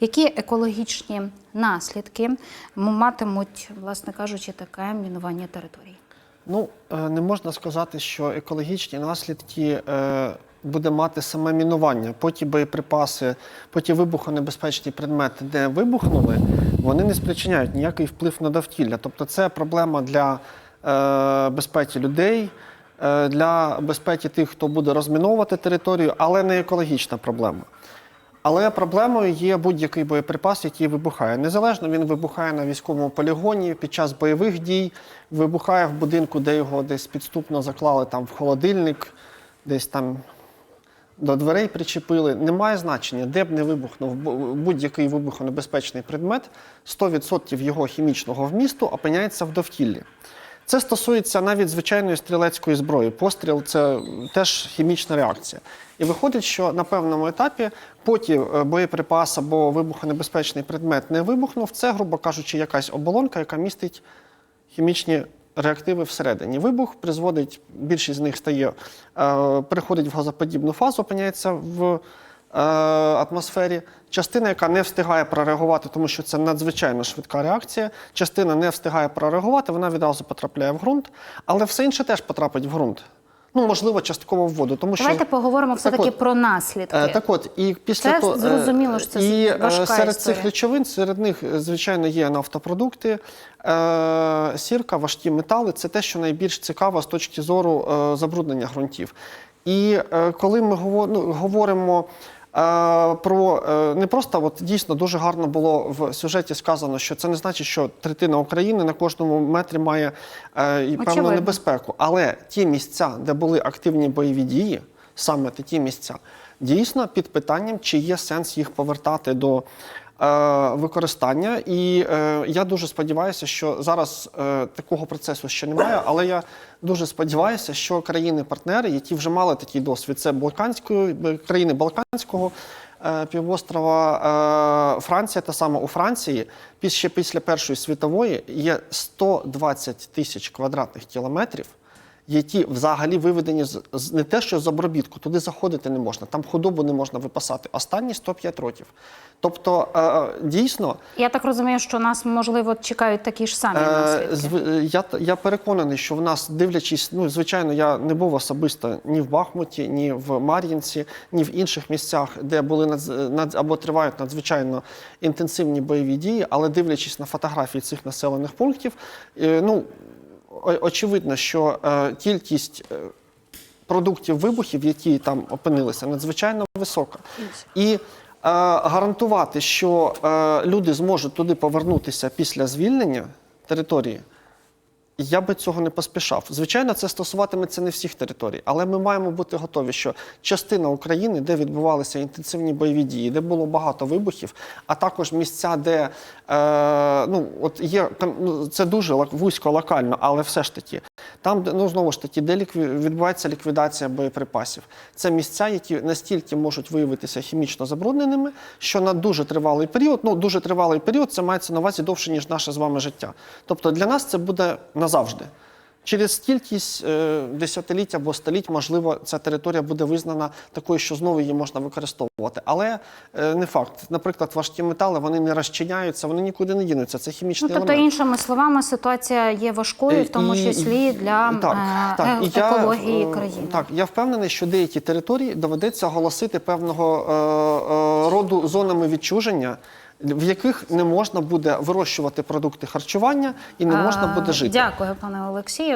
Які екологічні наслідки матимуть, власне кажучи, таке мінування території? Ну, е, не можна сказати, що екологічні наслідки е, буде мати саме мінування. Потім боєприпаси, потім вибухонебезпечні предмети, де вибухнули, вони не спричиняють ніякий вплив на довкілля. Тобто це проблема для е, безпеки людей, для безпеки тих, хто буде розміновувати територію, але не екологічна проблема. Але проблемою є будь-який боєприпас, який вибухає. Незалежно він вибухає на військовому полігоні під час бойових дій, вибухає в будинку, де його десь підступно заклали там в холодильник, десь там до дверей причепили. Немає значення, де б не вибухнув будь-який вибухонебезпечний предмет, 100% його хімічного вмісту опиняється в довкіллі. Це стосується навіть звичайної стрілецької зброї. Постріл це теж хімічна реакція. І виходить, що на певному етапі потім е, боєприпас або вибухонебезпечний предмет не вибухнув. Це, грубо кажучи, якась оболонка, яка містить хімічні реактиви всередині. Вибух призводить, більшість з них стає, е, переходить в газоподібну фазу, опиняється в атмосфері. Частина, яка не встигає прореагувати, тому що це надзвичайно швидка реакція. Частина не встигає прореагувати, вона відразу потрапляє в ґрунт, але все інше теж потрапить в ґрунт. Ну, можливо, частково в воду. Тому Давайте що поговоримо Так все-таки про наслідки. Е, Так от, і після Це того, е, зрозуміло, що це і е, важка серед історія. цих речовин, серед них, е, звичайно, є нафтопродукти, е, сірка, важкі метали. Це те, що найбільш цікаво з точки зору е, забруднення ґрунтів. І е, коли ми ну, говоримо. е, Про е, не просто от дійсно дуже гарно було в сюжеті сказано, що це не значить, що третина України на кожному метрі має певну Очевидно. небезпеку. Але ті місця, де були активні бойові дії, саме такі місця, дійсно під питанням, чи є сенс їх повертати до використання. І е, я дуже сподіваюся, що зараз е, такого процесу ще немає, але я дуже сподіваюся, що країни-партнери, які вже мали такий досвід, це Балканської країни Балканського. е, Півострова е, Франція, та саме у Франції, ще після Першої світової є 120 тисяч квадратних кілометрів, які взагалі виведені з, з не те, що з обробітку, туди заходити не можна, там худобу не можна випасати. Останні 105 років. Тобто, е, дійсно, Я так розумію, що нас можливо чекають такі ж самі Е, зв- Я, я переконаний, що в нас, дивлячись, ну звичайно, я не був особисто ні в Бахмуті, ні в Мар'їнці, ні в інших місцях, де були надз, над, або тривають надзвичайно інтенсивні бойові дії, але дивлячись на фотографії цих населених пунктів, е, ну очевидно, що е, кількість. е, Продуктів вибухів, які там опинилися, надзвичайно висока. І е, гарантувати, що е, люди зможуть туди повернутися після звільнення території, я би цього не поспішав. Звичайно, це стосуватиметься не всіх територій, але ми маємо бути готові, що частина України, де відбувалися інтенсивні бойові дії, де було багато вибухів, а також місця, де е, ну, от є ну, це дуже вузько локально, але все ж таки. Там, де ну знову ж таки, де лікві... відбувається ліквідація боєприпасів, це місця, які настільки можуть виявитися хімічно забрудненими, що на дуже тривалий період, ну дуже тривалий період, це мається на увазі довше, ніж наше з вами життя. Тобто для нас це буде назавжди. Через кількість е, десятиліть або століть, можливо, ця територія буде визнана такою, що знову її можна використовувати. Але е, не факт. Наприклад, важкі метали вони не розчиняються, вони нікуди не дінуться. Це хімічний Ну, тобто, елемент. іншими словами, ситуація є важкою, в тому І- числі для так, е, так, е, я, екології е, країни. Так, я впевнений, що деякі території доведеться оголосити певного е, е, роду зонами відчуження, в яких не можна буде вирощувати продукти харчування і не можна буде жити. Дякую, пане Олексію.